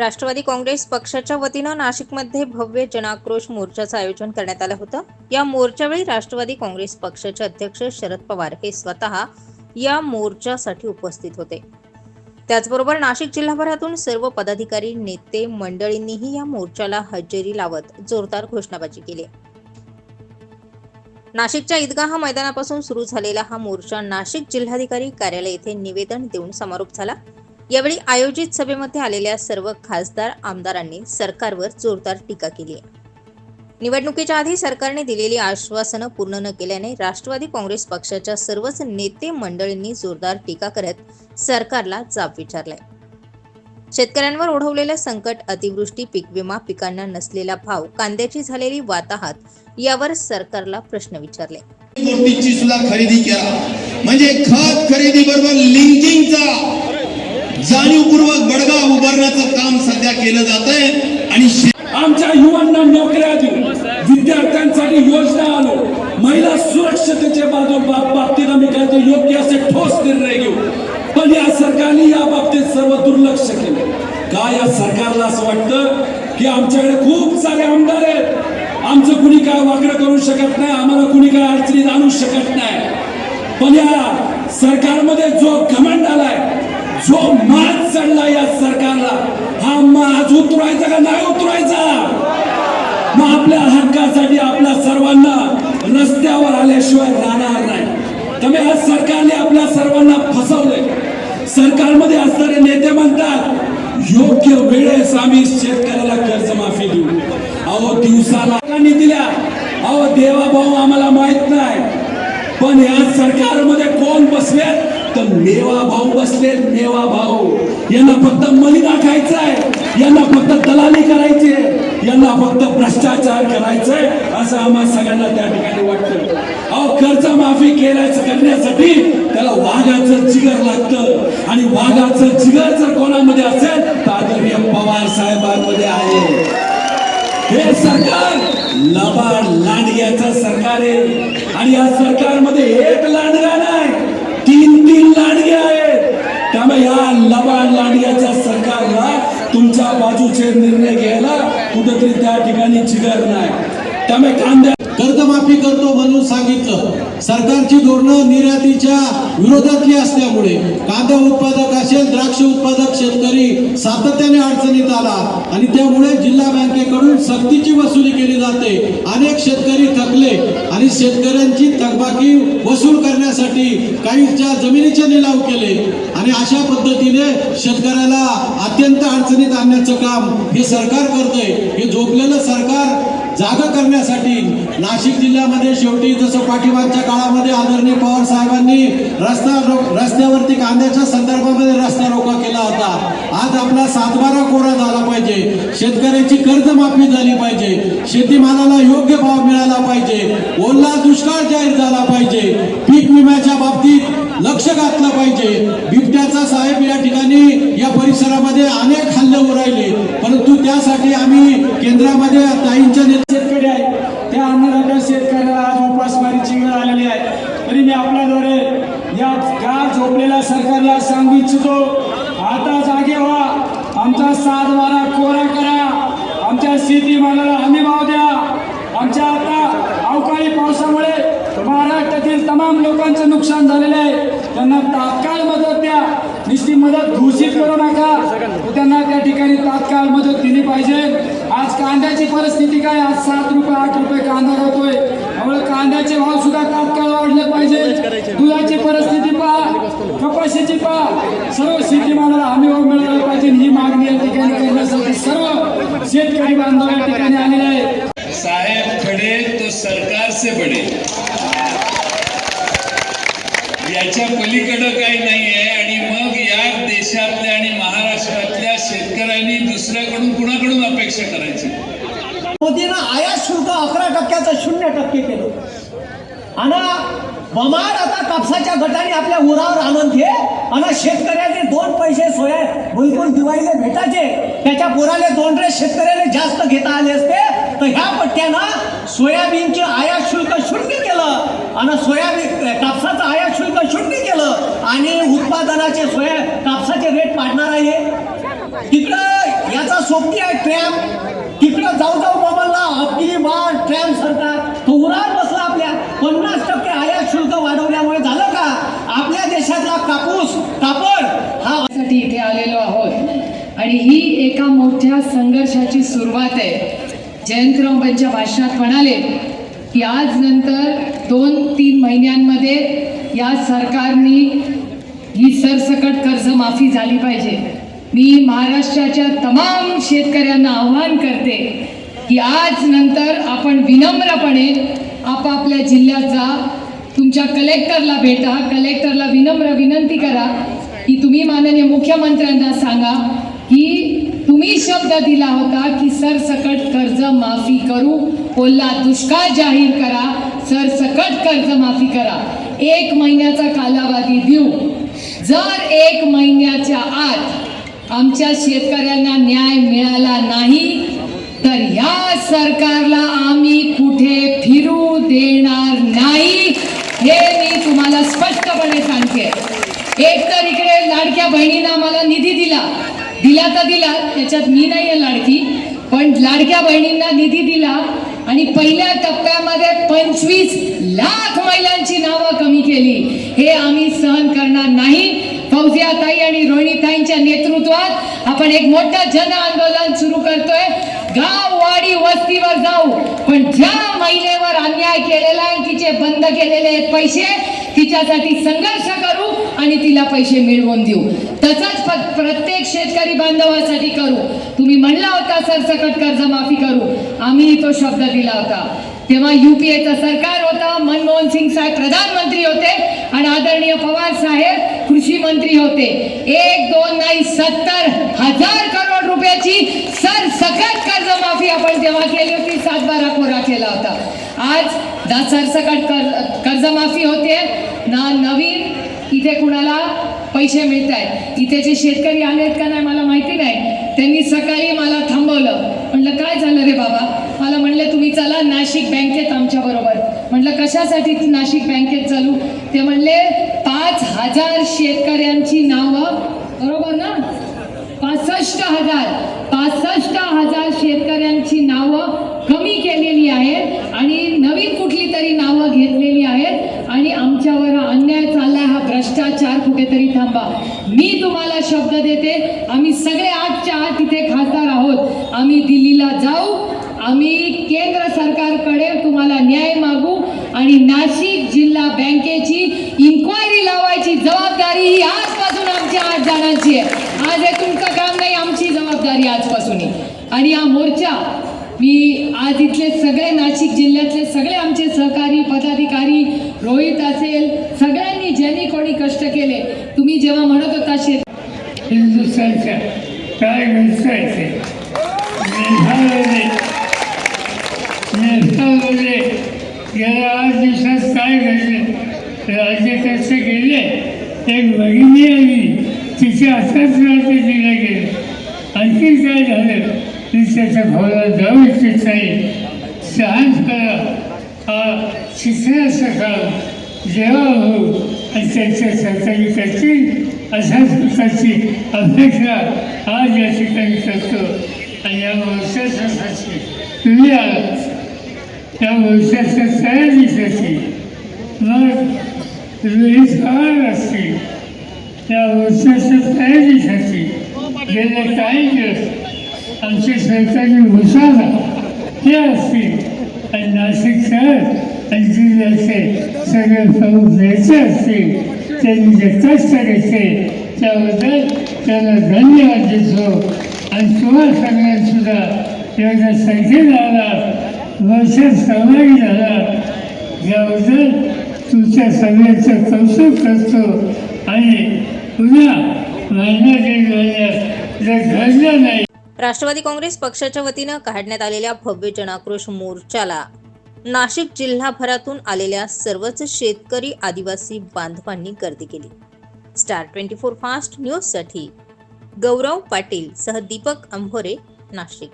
राष्ट्रवादी काँग्रेस पक्षाच्या वतीनं नाशिकमध्ये भव्य जनाक्रोश मोर्चाचं आयोजन करण्यात आलं होतं. या मोर्चावेळी राष्ट्रवादी काँग्रेस पक्षाचे अध्यक्ष शरद पवार हे स्वतः या मोर्चासाठी उपस्थित होते. त्याचबरोबर नाशिक जिल्हाभरातून सर्व पदाधिकारी नेते मंडळींनीही या मोर्चाला हजेरी लावत जोरदार घोषणाबाजी केली. नाशिकच्या ईदगाह मैदानापासून सुरू झालेला हा मोर्चा नाशिक जिल्हाधिकारी कार्यालय येथे निवेदन देऊन समारोप झाला. यावेळी आयोजित सभेमध्ये आलेल्या सर्व खासदार आमदारांनी सरकारवर जोरदार टीका केली आहे. निवडणुकीच्या आधी सरकारने दिलेली आश्वासनं पूर्ण न केल्याने राष्ट्रवादी काँग्रेस पक्षाच्या सर्वच नेते मंडळींनी जोरदार टीका करत सरकारला जाब विचारलाय. शेतकऱ्यांवर ओढवलेलं संकट अतिवृष्टी पीक विमा पिकांना नसलेला भाव कांद्याची झालेली वाताहत यावर सरकारला प्रश्न विचारले. गोष्टीची सुद्धा खरेदी केला म्हणजे खत खरेदी बरोबर लिंकिंगचा जाणीवपूर्वक बडगा उभारण्याचं काम सध्या केलं जात आहे आणि आमच्या युवांना नोकऱ्या देऊ विद्यार्थ्यांसाठी योजना आणू महिला सुरक्षतेच्या बाजू बा- बाबतीत आम्ही काय योग्य असे ठोस निर्णय घेऊ. पण या सरकारने या बाबतीत सर्व दुर्लक्ष केलं. का या सरकारला असं वाटतं की आमच्याकडे खूप सारे आमदार आहेत? आमचं कुणी काय वाकडं करू शकत नाही आम्हाला कुणी काय अडचणीत आणू शकत नाही. पण या सरकारमध्ये जो घमंड आलाय जो माज चढला या सरकारला हा माज उतरायचा का नाही उतरायचा मग आपल्या हक्कासाठी आपल्या सर्वांना रस्त्यावर आल्याशिवाय राहणार नाही. त्यामुळे या सरकारने आपल्या सर्वांना फसवले सरकारमध्ये असणारे नेते म्हणतात योग्य वेळेस आम्ही शेतकऱ्याला कर्जमाफी देऊ. अहो दिवसाला दिल्या. अहो देवा भाऊ आम्हाला माहीत नाही. पण या सरकारमध्ये कोण बसले तर मेवा भाऊ बसले मेवा भाऊ. यांना फक्त मलिदा खायचा आहे यांना फक्त दलाली करायची यांना फक्त भ्रष्टाचार करायचंय असं आम्हा सगळ्यांना त्या ठिकाणी वाटतं. अहो कर्जमाफी केल्याचं करण्यासाठी त्याला वाघाचं जिगर लागतं. आणि वाघाचं जिगर जर कोणामध्ये असेल तर आदरणीय पवार साहेबांमध्ये आहे. हे सरकार लबाड लांडग्याचं सरकार आहे. आणि या सरकारमध्ये एक लांडगा नाही. तीन तीन लाडगे आहेत. त्यामुळे या लबाड लाडग्याच्या सरकारला तुमच्या बाजूचे निर्णय घ्यायला कुठेतरी त्या ठिकाणी जिगर नाही. त्यामुळे कांद्या कर्जमाफी करतो म्हणून सांगितलं. सरकारची धोरणं निर्यातीच्या विरोधातली असल्यामुळे कांदा उत्पादक असेल द्राक्ष उत्पादक शेतकरी सातत्याने अडचणीत आला. आणि त्यामुळे जिल्हा बँकेकडून सक्तीची वसुली केली जाते. अनेक शेतकरी थकले आणि शेतकऱ्यांची थकबाकी वसूल करण्यासाठी काहीच्या जमिनीचे निलाव केले. आणि अशा पद्धतीने शेतकऱ्याला अत्यंत अडचणीत आणण्याचं काम हे सरकार करतंय. हे झोपलेलं सरकार जागा करण्यासाठी नाशिक जिल्ह्यामध्ये शेवटी जसं पाठीमागच्या काळामध्ये आदरणीय पवार साहेबांनी रस्ता रस्त्यावरती कांद्याच्या संदर्भामध्ये रस्ता रोका केला होता. आज आपला सातबारा कोरा झाला पाहिजे. शेतकऱ्याची कर्जमाफी झाली पाहिजे. शेतीमालाला योग्य भाव मिळाला पाहिजे. ओला दुष्काळ जाहीर झाला पाहिजे. पीक विम्याच्या बाबतीत लक्ष घातलं पाहिजे. बिबट्याचा साहेब या ठिकाणी या परिसरामध्ये अनेक हल्ले उरायले. परंतु त्यासाठी आम्ही केंद्रामध्ये ताईंच्या शेतकरी आहेत. त्या अन्नदाता शेतकऱ्याला आज उपासमारीची वेळ आलेली आहे. तरी मी आपल्याद्वारे या का झोपलेल्या सरकारला सांगू इच्छितो आता जागे व्हा. आमचा सात वारा कोरा करा. आमच्या शेतीमालाला हमी भाव द्या. आमच्या आता अवकाळी पावसामुळे महाराष्ट्रातील तमाम लोकांचं नुकसान झालेलं आहे. त्यांना तात्काळ मदत द्या. निश्चित मदत घोषित करू नका. त्यांना त्या ठिकाणी तात्काळ मदत दिली पाहिजे. कांद्याची परिस्थिती काय? आज सात रुपये आठ रुपये कांदा जातोय त्यामुळे कांद्याचे भाव सुद्धा तात्काळ वाढले पाहिजे. दुधाची परिस्थिती पहा कपाशीची पहा. सर्व शेतीमालाला हमी भाव मिळाला पाहिजे ही मागणी या ठिकाणी करण्यासाठी सर्व शेतकरी बांधव या ठिकाणी आलेले आहेत. साहेब खडे तो सरकार से बडे. याच्या पलीकडं काही नाही आहे आणि मग या देशातल्या आणि महाराष्ट्रातल्या शेतकऱ्यांनी दुसऱ्याकडून कुणाकडून अपेक्षा करायची? अकरा टक्क्याचं शून्य टक्के केलं. आणि बमाड आता कापसाच्या गटाने आपल्या उरावर आणून घे. आणि शेतकऱ्याचे दोन पैसे सोया बिलकुल दिवाळीला भेटायचे. त्याच्या पोराले दोन रे शेतकऱ्याला जास्त घेता आले असते. तर ह्या पट्ट्यानं सोयाबीनचे आयात शुल्क शून्य केलं. आणि सोयाबीन कापसाचं आयात शुल्क शून्य केलं. आणि उत्पादनाचे सोया कापसाचे रेट पाडणार आहे. तिकडं याचा सोपती आहे ट्रॅम. तिकडं जाऊ जाऊ बाबा अगदी ट्रॅम सरकार तो उरावर बसला आपल्या. पन्नास टक्के आयात शुल्क वाढवल्यामुळे झालं का? आपल्या देशातला कापूस कापड हा साठी इथे आलेलो आहोत. आणि ही एका मोठ्या संघर्षाची सुरुवात आहे. जयंतराव यांच्या भाषणात म्हणाले की आज नंतर दोन तीन महिन्यांमध्ये या सरकारनी ही सरसकट कर्जमाफी झाली पाहिजे. मी महाराष्ट्राच्या तमाम शेतकऱ्यांना आव्हान करते की आज नंतर आपण विनम्रपणे आपापल्या जिल्ह्याचा तुमच्या कलेक्टरला भेटा. कलेक्टरला विनम्र विनंती करा की तुम्ही माननीय मुख्यमंत्र्यांना सांगा की तुम्ही शब्द दिला होता की सरसकट कर्ज माफी करू. ओला दुष्काळ जाहीर करा. सरसकट कर्ज माफी करा. एक महिन्याचा कालावधी देऊ. जर एक महिन्याच्या आत आमच्या शेतकऱ्यांना न्याय मिळाला नाही तर या सरकारला आम्ही कुठे फिरू देणार नाही हे मी तुम्हाला स्पष्टपणे सांगते. एक तर इकडे लाडक्या बहिणीनं आम्हाला निधी दिला. दिला तर दिला त्याच्यात मी नाही आहे लाडकी पण लाडक्या बहिणींना निधी दिला आणि पहिल्या टप्प्यामध्ये पंचवीस लाख महिलांची नावं कमी केली. हे आम्ही सहन करणार नाही. फौजियाताई आणि रोहिणीताईंच्या नेतृत्वात आपण एक मोठं जन आंदोलन सुरू करतोय. गाव वाडी वस्तीवर जाऊ. पण ज्या महिलेवर अन्याय केलेला आहे तिचे बंद केलेले आहेत पैसे तिच्यासाठी संघर्ष करू आणि तिला पैसे मिळवून देऊ. तसंच प्रत्येक शेतकरी बांधवासाठी करू. तुम्ही म्हणला होता सरसकट कर्जमाफी करू. आम्ही तो शब्द दिला होता. तेव्हा युपीएचं सरकार होतं मनमोहन सिंग साहेब प्रधानमंत्री होते. आणि आदरणीय पवार साहेब कृषी मंत्री होते. एक दोन नाही सत्तर हजार करोड रुपयाची सरसकट कर्जमाफी आपण तेव्हा केली होती सात बारा कोरा केला होता. आज दा सरसकट कर्ज कर्जमाफी होते. ना नवीन इथे कुणाला पैसे मिळत आहेत इथे जे शेतकरी आलेत का नाही मला माहिती नाही. त्यांनी सकाळी मला थांबवलं. म्हणलं काय झालं रे बाबा? मला म्हणले तुम्ही चला नाशिक बँकेत आमच्या कशासाठी नाशिक बँकेत चालू. ते म्हणले पाच हजार शेतकऱ्यांची नावं. बरोबर ना? पासष्ट हजार. पासष्ट हजार शेतकऱ्यांची नावं कमी केलेली आहेत आणि नवीन कुठली तरी नावं घेतलेली आहेत आणि आमच्यावर हा अन्याय चाललाय हा भ्रष्टाचार कुठेतरी थांबा. मी तुम्हाला शब्द देते आम्ही सगळे आठच्या आठ तिथे खासदार आहोत. आम्ही दिल्लीला जाऊ आम्ही केंद्र सरकारकडे तुम्हाला न्याय मागू आणि नाशिक जिल्हा बँकेची इन्क्वायरी लावायची जबाबदारी ही आजपासून आमच्या आठ जणांची आहे. आज हे तुमचं काम नाही आमची जबाबदारी आजपासून आणि हा मोर्चा मी आज इथले सगळे नाशिक जिल्ह्यातले सगळे आमचे सहकारी पदाधिकारी रोहित असेल सगळ्यांनी ज्यांनी कोणी कष्ट केले तुम्ही जेव्हा म्हणत होता शेत हिंदुस्थानच्या काय घडतंय ते मेघालय मेघालय गेल्या आठ दिवसात काय घडलं राज्यकर्ते गेले एक भगिनी आली. तिचे हातात नाते दिले गेले. आणखी काय झालं? मी त्याच्या भावाला जाऊ इच्छित नाही. सहज करा. हा शिक्षणाचा काळ जेव्हा हो आणि त्यांच्या सरकारी करतील अशाच प्रकारची अपेक्षा आज या ठिकाणी करतो. आणि या वर्षासाठी तुम्ही आलात. त्या वर्षाच्या तयारीसाठी मग रोहित पवार असतील त्या वर्षाच्या तयारीसाठी गेले काही दिवस आमचे सरकारी घोषणा हे असतील आणि नाशिक शहर आणि जिल्ह्याचे सगळे प्रमुख द्यायचे असतील त्यांनी जे कष्ट घेतले. त्याबद्दल त्यांना धन्यवाद देतो. आणि तुम्हाला सगळ्यांसुद्धा एवढ्या संख्येने आला वर्ष सहभागी झाला. याबद्दल तुमच्या सगळ्याचं कौतुक करतो. आणि पुन्हा महिन्यात जर घडलं नाही. राष्ट्रवादी काँग्रेस पक्षाच्या वतीनं काढण्यात आलेल्या भव्य जनाक्रोश मोर्चाला नाशिक जिल्हाभरातून आलेल्या सर्वच शेतकरी आदिवासी बांधवांनी गर्दी केली. स्टार ट्वेंटी फोर फास्ट न्यूजसाठी गौरव पाटील सह दीपक अंभोरे नाशिक.